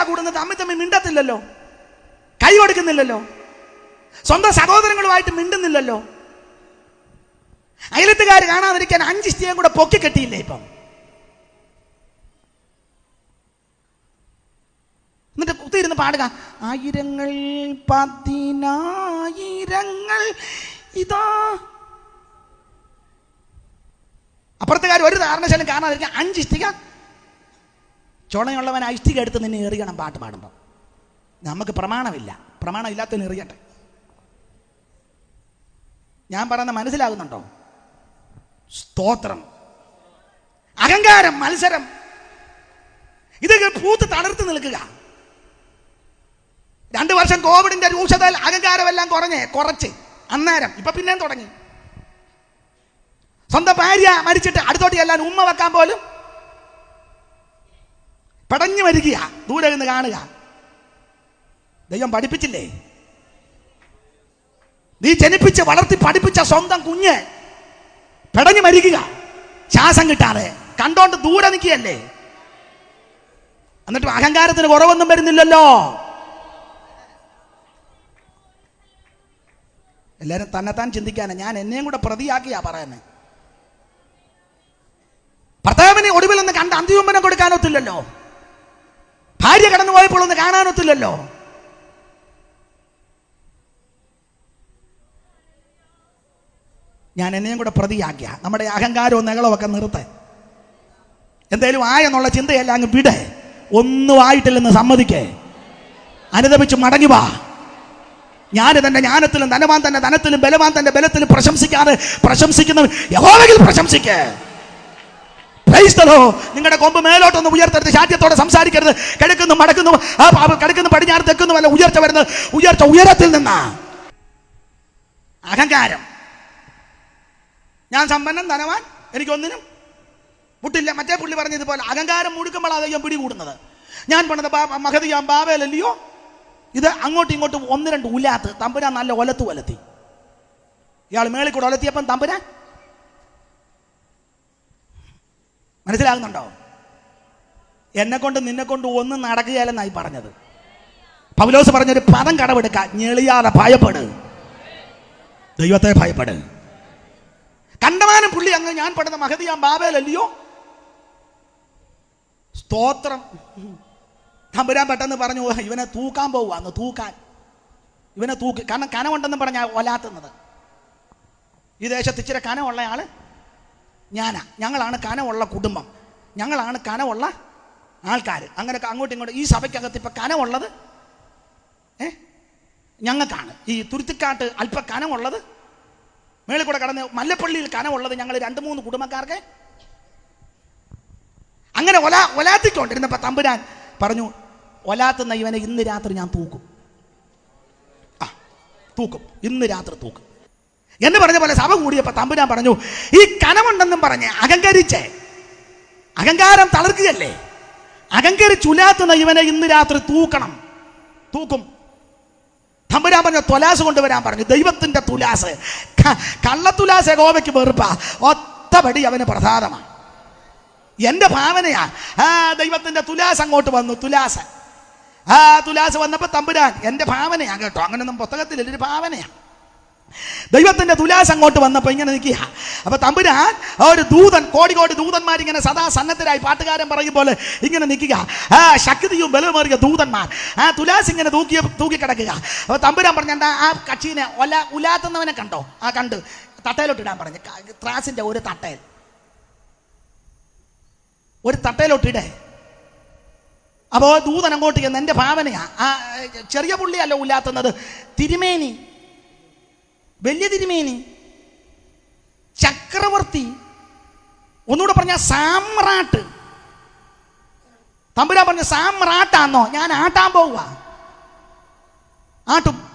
എന്തിനാ കൂടുന്നത് തമ്മിൽ തമ്മിൽ മിണ്ടത്തില്ലല്ലോ. കൈ കൊടുക്കുന്നില്ലല്ലോ സ്വന്തം സഹോദരങ്ങളുമായിട്ട് മിണ്ടുന്നില്ലല്ലോ. അയലത്തുകാർ കാണാതിരിക്കാൻ അഞ്ച് സ്ത്രീയും കൂടെ പൊക്കി കെട്ടിയില്ലേ ഇപ്പം? എന്നിട്ട് കുത്തിയിരുന്ന് പാടുക ആയിരങ്ങൾ പതിനായിരങ്ങൾ ഇതാ. അപ്പുറത്തുകാർ ഒരു കാരണശാലും കാണാതിരിക്കാൻ അഞ്ച് ഇഷ്ടിക ചുണയുള്ളവൻ ഐഷ്ടിക എടുത്ത് നിന്നെ എറിയണം പാട്ട് പാടുമ്പോൾ നമുക്ക് പ്രമാണമില്ല. പ്രമാണം ഇല്ലാത്തതിന് എറിയട്ടെ. ഞാൻ പറയുന്ന മനസ്സിലാകുന്നുണ്ടോ? സ്തോത്രം. അഹങ്കാരം മത്സരം. ഇതൊക്കെ പൂത്ത് തളർത്ത് നിൽക്കുക? രണ്ടു വർഷം കോവിഡിന്റെ രൂക്ഷതയിൽ അഹങ്കാരമെല്ലാം കുറഞ്ഞേ കുറച്ച്. അന്നേരം. ഇപ്പൊ പിന്നെയും തുടങ്ങി. സ്വന്തം ഭാര്യ മരിച്ചിട്ട് അടുത്തോട്ട് ചെല്ലാൻ ഉമ്മ വെക്കാൻ പോലും പടഞ്ഞു വരിക ദൂരെ നിന്ന് കാണുക. ദൈവം പഠിപ്പിച്ചില്ലേ? നീ ജനിപ്പിച്ച് വളർത്തി പഠിപ്പിച്ച സ്വന്തം കുഞ്ഞ് പെടഞ്ഞു മരിക്കുക. ശ്വാസം കിട്ടാതെ. കണ്ടോണ്ട് ദൂരെ നിൽക്കുകയല്ലേ? എന്നിട്ട് അഹങ്കാരത്തിന് കുറവൊന്നും വരുന്നില്ലല്ലോ. എല്ലാരും തന്നെത്താൻ ചിന്തിക്കാനാ. ഞാൻ എന്നെയും കൂടെ പ്രതിയാക്കിയാ പറയുന്നത് ഭർത്താവിനെ ഒടുവിൽ നിന്ന് കണ്ട് അന്തിമനം കൊടുക്കാനൊത്തില്ലല്ലോ ഭാര്യ കടന്നു പോയപ്പോൾ ഒന്ന് കാണാനൊത്തില്ലല്ലോ ഞാൻ എന്നെയും കൂടെ പ്രതിയാക്കിയ. നമ്മുടെ അഹങ്കാരവും നെകളവും ഒക്കെ നിർത്തെ. എന്തേലും ആയെന്നുള്ള ചിന്തയല്ല അങ്ങ് വിട്. ഒന്നും ആയിട്ടില്ലെന്ന് സമ്മതിക്കേ. അനുദപിച്ച് മടങ്ങി വാ. ഞാൻ തന്റെ ജ്ഞാനത്തിലും ധനവാൻ തന്റെ ധനത്തിലും ബലവാൻ തന്റെ ബലത്തിലും പ്രശംസിക്കാതെ പ്രശംസിക്കുന്നവൻ യഹോവയിൽ പ്രശംസിക്കേ. നിങ്ങളുടെ കൊമ്പ് മേലോട്ടൊന്ന് ഉയർത്തരുത് ശാഠ്യത്തോടെ സംസാരിക്കരുത്. കിഴക്കുന്നു മടക്കുന്നു കിടക്കുന്നു പടിഞ്ഞാറ് തെക്കുന്നു അല്ല ഉയർച്ച വരുന്നത്. ഉയർച്ച ഉയരത്തിൽ നിന്നാ. അഹങ്കാരം. ഞാൻ സമ്പന്നൻ ധനവാൻ എനിക്കൊന്നിനും മുട്ടില്ല. മറ്റേ പുള്ളി പറഞ്ഞതുപോലെ അഹങ്കാരം മുടുക്കുമ്പോഴാണ് ദൈവം പിടികൂടുന്നത്. ഞാൻ പണിത് മഹതി മഹതിയാം ബാബയിലല്ലയോ ഇത് അങ്ങോട്ടും ഇങ്ങോട്ടും ഒന്ന് രണ്ട് ഉലാത്ത്. തമ്പുരാൻ നല്ല ഒലത്ത് ഒലത്തി. ഇയാൾ മേളിൽ കൂടെ ഒലത്തിയപ്പം തമ്പുരാൻ മനസ്സിലാകുന്നുണ്ടോ? എന്നെ കൊണ്ട് നിന്നെ കൊണ്ട് ഒന്നും നടക്കുകയല്ലെന്നായി പറഞ്ഞത്. പൗലോസ് പറഞ്ഞൊരു പദം കടമെടുക്ക. ഞെളിയാതെ ഭയപ്പെട്. ദൈവത്തെ ഭയപ്പെട്. കണ്ടമാനം പുള്ളി അങ്ങ് ഞാൻ പെടുന്ന മഹതിയാൻ ബാബേലല്ലയോ? സ്തോത്രം. തമ്പുരാൻ പെട്ടെന്ന് പറഞ്ഞു ഇവനെ തൂക്കാൻ പോവാന്ന് തൂക്കാൻ. ഇവനെ തൂക്കി. കാരണം കനമുണ്ടെന്ന് പറഞ്ഞാൽ ഒലാത്തുന്നത് ഈ ദേശത്ത് ഇച്ചിരി കനമുള്ള ആൾ ഞാനാ. ഞങ്ങളാണ് കനമുള്ള കുടുംബം. ഞങ്ങളാണ് കനമുള്ള ആൾക്കാർ അങ്ങനെ അങ്ങോട്ടും ഇങ്ങോട്ടും. ഈ സഭയ്ക്കകത്ത് ഇപ്പം കനമുള്ളത് ഏ? ഞങ്ങൾക്കാണ്. ഈ തുരുത്തിക്കാട്ട് അല്പ കനമുള്ളത് മേളിൽ കൂടെ കടന്ന് മല്ലപ്പള്ളിയിൽ കനമുള്ളത് ഞങ്ങൾ രണ്ട് മൂന്ന് കുടുംബക്കാർക്ക്? അങ്ങനെ ഒല ഒലാത്തിക്കൊണ്ടിരുന്നപ്പോൾ തമ്പുരാൻ പറഞ്ഞു ഒലാത്തുന്ന ഇവനെ ഇന്ന് രാത്രി ഞാൻ തൂക്കും. ആ തൂക്കും. ഇന്ന് രാത്രി തൂക്കും. എന്ന് പറഞ്ഞ പോലെ സഭ കൂടിയപ്പോ തമ്പുരാൻ പറഞ്ഞു ഈ കനമുണ്ടെന്നും പറഞ്ഞ് അഹങ്കരിച്ചേ. അഹങ്കാരം തളർക്കുകയല്ലേ? അഹങ്കരിച്ചുലാത്തുന്ന ഇവനെ ഇന്ന് രാത്രി തൂക്കണം. തൂക്കും. തമ്പുരാൻ പറഞ്ഞ തുലാസ് കൊണ്ടുവരാൻ പറഞ്ഞു ദൈവത്തിന്റെ തുലാസ്. കള്ളത്തുലാസ് ഗോവയ്ക്ക് വെറുപ്പ. ഒത്തപടി അവന് പ്രസാദമാണ് എന്റെ ഭാവനയാ. ആ ദൈവത്തിന്റെ തുലാസ് അങ്ങോട്ട് വന്നു തുലാസ്. ആ തുലാസ് വന്നപ്പോ തമ്പുരാൻ എന്റെ ഭാവനയാ കേട്ടോ. അങ്ങനൊന്നും പുസ്തകത്തിൽ ഒരു ഭാവനയാ. ദൈവത്തിന്റെ തുലാസ് അങ്ങോട്ട് വന്നപ്പോ ഇങ്ങനെ നിൽക്കുക അപ്പൊ തമ്പുരാൻ ആ ഒരു ദൂതൻ കോടി കോടി ദൂതന്മാർ ഇങ്ങനെ സദാ സന്നദ്ധരായി പാട്ടുകാരൻ പറയും പോലെ ഇങ്ങനെ നിൽക്കുക ആ ശക്തിയും ബലവുമേറിയ ദൂതന്മാർ. ആ തുലാസ് ഇങ്ങനെ തൂക്കി തൂക്കി കിടക്കുക. അപ്പൊ തമ്പുരാൻ പറഞ്ഞ ആ കക്ഷീനെ ഒല ഉലാത്തുന്നവനെ കണ്ടോ? ആ കണ്ട്. തട്ടയിലോട്ട് ഇടാൻ പറഞ്ഞു. ത്രാസിന്റെ ഒരു തട്ടയിൽ. ഒരു തട്ടയിലോട്ടിടേ അപ്പോൾ ദൂതൻ അങ്ങോട്ട് ചെന്ന് എന്റെ ഭാവനയാ ആ ചെറിയ പുള്ളിയല്ല ഉലാത്തുന്നത്. തിരുമേനി വലിയ തിരുമേനി. ചക്രവർത്തി. ഒന്നുകൂടെ പറഞ്ഞ സാമ്രാട്ട്. തമ്പുരാൻ പറഞ്ഞ സാമ്രാട്ടാന്നോ? ഞാൻ ആട്ടാൻ പോവുക ആട്ടും.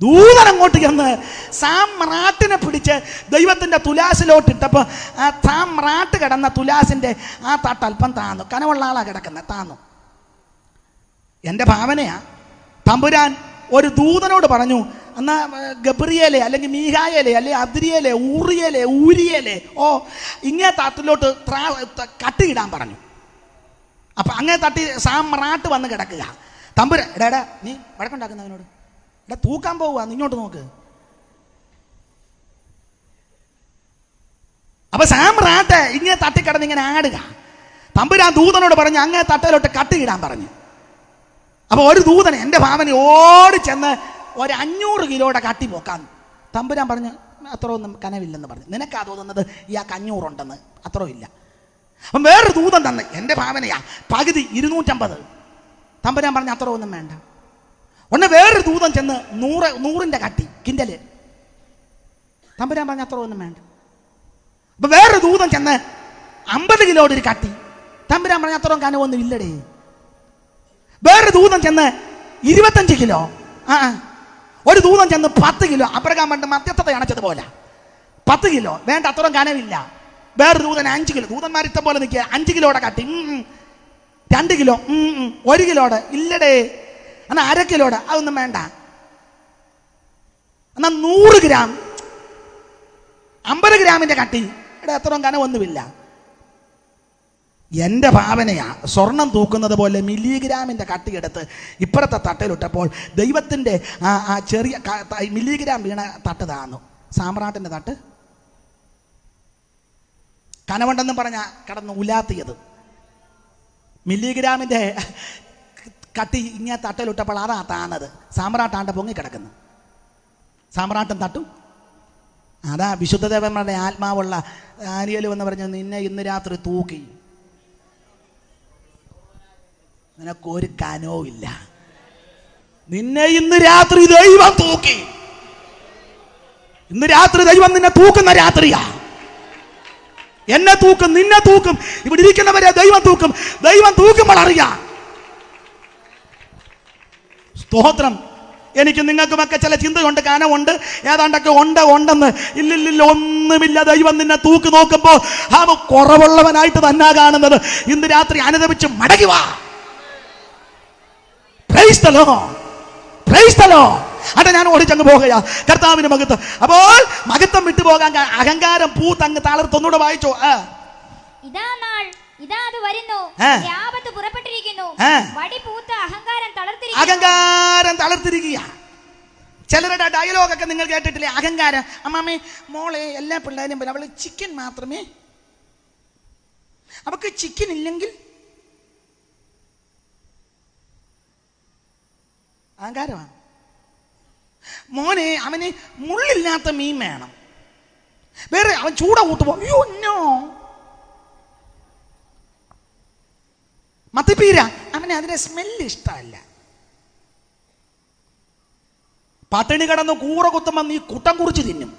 ദൂതൻ അങ്ങോട്ട് ചെന്ന് സാമ്രാട്ടിനെ പിടിച്ച് ദൈവത്തിന്റെ തുലാസിലോട്ട് ഇട്ടപ്പോൾ ആ സാമ്രാട്ട് കിടന്ന തുലാസിന്റെ ആ തട്ട് അല്പം താന്നു. കനവുള്ള ആളാ കിടക്കുന്നത് താന്നു. എന്റെ ഭാവനയാ തമ്പുരാൻ ഒരു ദൂതനോട് പറഞ്ഞു എന്നാ ഗബ്രിയേലെ അല്ലെങ്കിൽ മീഹായലെ അല്ലെങ്കിൽ അതിരിയലെ ഊറിയേലെ ഊരിയേലെ ഓ ഇങ്ങേ തട്ടിലോട്ട് ത്രാ കട്ടിയിടാൻ പറഞ്ഞു. അപ്പൊ അങ്ങനെ തട്ടി സാമ്രാട്ട് വന്ന് കിടക്കുക. തമ്പുര എടാ എടാ നീ വഴക്കുണ്ടാക്കുന്നവനോട് എടാ തൂക്കാൻ പോവുക ഇങ്ങോട്ട് നോക്ക്. അപ്പൊ സാമ്രാട്ട് ഇങ്ങനെ തട്ടിക്കിടന്ന് ഇങ്ങനെ ആടുക. തമ്പുരാ ദൂതനോട് പറഞ്ഞു അങ്ങേ തട്ടയിലോട്ട് കട്ടിയിടാൻ പറഞ്ഞു. അപ്പൊ ഒരു ദൂതൻ എന്റെ ഭാവന ഓടി ചെന്ന് ഒരു കിലോയുടെ കാട്ടി പോക്കാന്ന് തമ്പുരാൻ പറഞ്ഞു അത്ര ഒന്നും കനവില്ലെന്ന് പറഞ്ഞു. നിനക്കാ തോന്നുന്നത് ഇയാൾക്ക് അഞ്ഞൂറുണ്ടെന്ന്. അത്ര ഇല്ല. അപ്പം വേറൊരു ദൂതം തന്നെ എന്റെ ഭാവനയാ പകുതി ഇരുന്നൂറ്റമ്പത്. തമ്പുരാൻ പറഞ്ഞ അത്ര ഒന്നും വേണ്ട. ഒന്ന് വേറൊരു ദൂതം ചെന്ന് നൂറ് നൂറിന്റെ കട്ടി കിൻഡൽ. തമ്പുരാൻ പറഞ്ഞ അത്ര ഒന്നും വേണ്ട. അപ്പം വേറൊരു ദൂതം ചെന്ന് അമ്പത് കിലോയുടെ ഒരു കട്ടി. തമ്പുരാൻ പറഞ്ഞ അത്രയും കനവൊന്നും ഇല്ലടേ. വേറൊരു ദൂതം ചെന്ന് ഇരുപത്തഞ്ച് കിലോ. ആ. ഒരു ദൂതം ചെന്ന് പത്ത് കിലോ അബ്രഹാം പണ്ട് മധ്യസ്ഥത അണച്ചതുപോലെ. പത്ത് കിലോ വേണ്ട അത്രയും കനവില്ല. വേറെ ദൂതൻ അഞ്ച് കിലോ ദൂതന്മാർ ഇഷ്ടം പോലെ നിൽക്കുക. അഞ്ച് കിലോയുടെ കട്ടി. രണ്ട് കിലോ. ഒരു കിലോയുടെ ഇല്ലടേ. എന്നാ അര കിലോയുടെ അതൊന്നും വേണ്ട. എന്നാ നൂറ് ഗ്രാം അമ്പത് ഗ്രാമിന്റെ കട്ടി. ഇവിടെ അത്രയും കനവൊന്നുമില്ല. എന്റെ ഭാവനയാ സ്വർണം തൂക്കുന്നത് പോലെ മില്ലിഗ്രാമിന്റെ കട്ടിയെടുത്ത് ഇപ്പുറത്തെ തട്ടയിലിട്ടപ്പോൾ ദൈവത്തിന്റെ ആ ചെറിയ മില്ലിഗ്രാം വീണ തട്ട് താന്നു. സാമ്രാട്ടിന്റെ തട്ട്. കനവുണ്ടെന്ന് പറഞ്ഞ കടന്ന് ഉലാത്തിയത്. മില്ലിഗ്രാമിന്റെ കട്ടി ഇങ്ങനെ തട്ടയിലിട്ടപ്പോൾ അതാ താന്നത്. സാമ്രാട്ടാണ്ട് പൊങ്ങിക്കിടക്കുന്നു. സാമ്രാട്ടം തട്ടും. അതാ വിശുദ്ധദേവന്മാരുടെ ആത്മാവുള്ള ആനിയലും എന്ന് പറഞ്ഞ് നിന്നെ ഇന്ന് രാത്രി തൂക്കി. നിനക്കൊരു ഇല്ല. നിന്നെ ഇന്ന് രാത്രി ദൈവം തൂക്കി. ഇന്ന് രാത്രി ദൈവം നിന്നെ തൂക്കുന്ന രാത്രിയാ. എന്നെ തൂക്കും നിന്നെ തൂക്കും. ഇവിടെ ഇരിക്കുന്നവരെ ദൈവം തൂക്കും. ദൈവം തൂക്കുമ്പോൾ അറിയാം. സ്തോത്രം. എനിക്ക് നിങ്ങൾക്കുമൊക്കെ ചില ചിന്തയുണ്ട് കനമുണ്ട് ഏതാണ്ടൊക്കെ ഉണ്ട് ഉണ്ടെന്ന്. ഇല്ലില്ലില്ല ഒന്നുമില്ല. ദൈവം നിന്നെ തൂക്കി നോക്കുമ്പോൾ ആ കുറവുള്ളവനായിട്ട് തന്നെ കാണുന്നത്. ഇന്ന് രാത്രി അനുദപിച്ച് മടങ്ങി വാ. അതെ ഞാൻ ഓടിച്ചങ്ങ് പോകുക കർത്താവിന് മകത്വം അപ്പോൾ മകത്വം വിട്ടുപോകാൻ പോകാൻ അഹങ്കാരം പൂ തങ്ങ് തളർത്തൊന്നുകൂടെ വായിച്ചോ. ഇതാ നാൾ ഇതാ അത് വരുന്നു. ആപത്ത് പുറപ്പെട്ടിരിക്കുന്നു. വടി പൂത്ത അഹങ്കാരം തളർത്തിരിക്കുന്നു. അഹങ്കാരം തളർത്തിരിക്കുക ചിലരുടെ ഡയലോഗൊക്കെ നിങ്ങൾ കേട്ടിട്ടില്ലേ? അഹങ്കാരം. അമ്മാമ്മേ മോളെ എല്ലാ പിള്ളേരും അവൾ ചിക്കൻ മാത്രമേ. അവക്ക് ചിക്കൻ ഇല്ലെങ്കിൽ അഹങ്കാരമാണ്. മോനെ അവന് മുള്ളില്ലാത്ത മീൻ വേണം. വേറെ അവൻ ചൂട കൂട്ടുപോ അയ്യോ ഒന്നോ മത്തിപ്പീര അവന് അതിന്റെ സ്മെല്ല് ഇഷ്ടമല്ല. പട്ടിണി കിടന്ന് കൂറ കുത്തുമ്പോ നീ കുട്ടൻ കുറിച്ച് തിന്നും.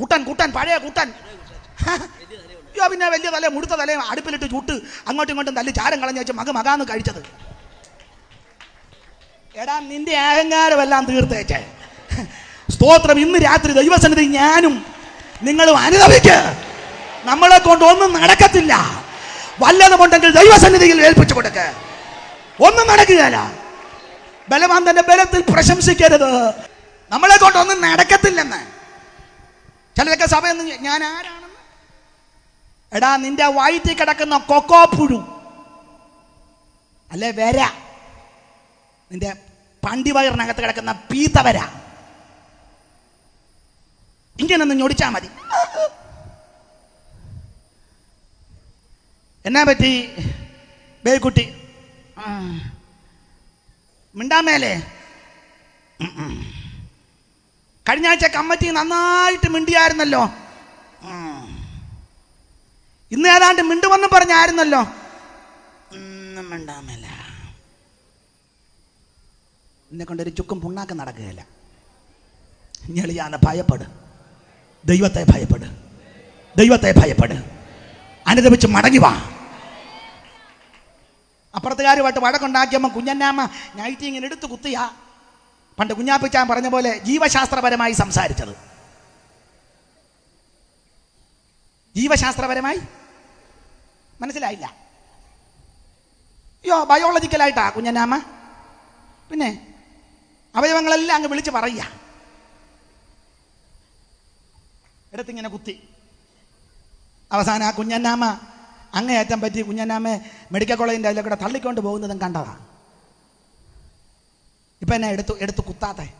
കുട്ടൻ കുട്ടൻ പഴയ കുട്ടൻ. അയ്യോ പിന്നെ വലിയ തല മുടുത്ത തല അടുപ്പിലിട്ട് ചുട്ട് അങ്ങോട്ടും ഇങ്ങോട്ടും തല്ലി ചാരം കളഞ്ഞു വെച്ച് മക മകാന്ന് കഴിച്ചത്. എടാ നിന്റെ അഹങ്കാരമെല്ലാം തീർത്തേച്ചേ സ്തോത്രം ഇന്ന് രാത്രി ദൈവസന്നിധി ഞാനും നിങ്ങളും അനുഭവിക്ക് നമ്മളെ കൊണ്ട് ഒന്നും നടക്കത്തില്ല. വല്ലതുമുണ്ടെങ്കിൽ ദൈവസന്നിധിയിൽ ഏൽപ്പിച്ചു കൊടുക്ക. ഒന്നും നടക്കുകയല്ല. ബലവാൻ തന്റെ ബലത്തിൽ പ്രശംസിക്കരുത്. നമ്മളെ കൊണ്ട് ഒന്നും നടക്കത്തില്ലെന്ന്. ചിലരൊക്കെ സഭയെന്ന് ഞാൻ ആരാണെന്ന്? എടാ നിന്റെ വയറ്റിൽ കിടക്കുന്ന കൊക്കോ പുഴു. അല്ലെ വര. നിന്റെ പണ്ടിവയറിനകത്ത് കിടക്കുന്ന പീത്തവര ഇങ്ങനെ ഒന്ന് ഞൊടിച്ചാ മതി. എന്നാ പറ്റി ബേക്കുട്ടി മിണ്ടാമേലെ. കഴിഞ്ഞ ആഴ്ച കമ്മറ്റി നന്നായിട്ട് മിണ്ടിയായിരുന്നല്ലോ. ഇന്ന് ഏതാണ്ട് മിണ്ടുമെന്ന് പറഞ്ഞായിരുന്നല്ലോ. മിണ്ടാമേല എന്നെ കൊണ്ടൊരു ചുക്കും പുണ്ണാക്കം നടക്കുകയില്ല. ഞെളിയാന്ന് ഭയപ്പെട്. ദൈവത്തെ ഭയപ്പെട്. ദൈവത്തെ ഭയപ്പെട്. അനുദപിച്ച് മടങ്ങി വാ. അപ്പുറത്തുകാരുമായിട്ട് വഴക്കുണ്ടാക്കിയമ്മ കുഞ്ഞന്നാമ്മ നൈറ്റി ഇങ്ങനെ എടുത്ത് കുത്തിയാ. പണ്ട് കുഞ്ഞാപ്പിച്ചാൻ പറഞ്ഞ പോലെ ജീവശാസ്ത്രപരമായി സംസാരിച്ചത്. ജീവശാസ്ത്രപരമായി? മനസ്സിലായില്ല. അയ്യോ ബയോളജിക്കലായിട്ടാ കുഞ്ഞന്നാമ്മ? പിന്നെ അവയവങ്ങളെല്ലാം അങ്ങ് വിളിച്ച് പറയുക. എടുത്തിങ്ങനെ കുത്തി. അവസാനം ആ കുഞ്ഞന്നാമ്മ അങ്ങേയറ്റം പറ്റി കുഞ്ഞനാമെ മെഡിക്കൽ കോളേജിന്റെ അതിലൂടെ തള്ളിക്കൊണ്ട് പോകുന്നതും കണ്ടതാ. ഇപ്പം എന്നെ എടുത്തു എടുത്തു കുത്താത്തെ.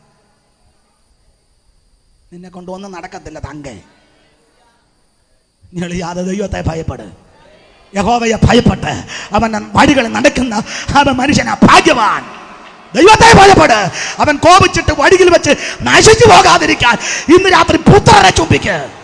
നിന്നെ കൊണ്ടൊന്നും നടക്കത്തില്ല തങ്കേ. നിങ്ങൾ യാത ദൈവത്തെ ഭയപ്പെട്. യഹോവയെ ഭയപ്പെട്ട്. അവൻ വഴികളിൽ നടക്കുന്ന അവൻ മനുഷ്യനാ ഭാഗ്യവാൻ. ദൈവത്തെ ഭയപ്പെട്. അവൻ കോപിച്ചിട്ട് വഴിയിൽ വെച്ച് നശിച്ചു പോകാതിരിക്കാൻ ഇന്ന് രാത്രി പുത്രനെ ചുംബിക്ക്.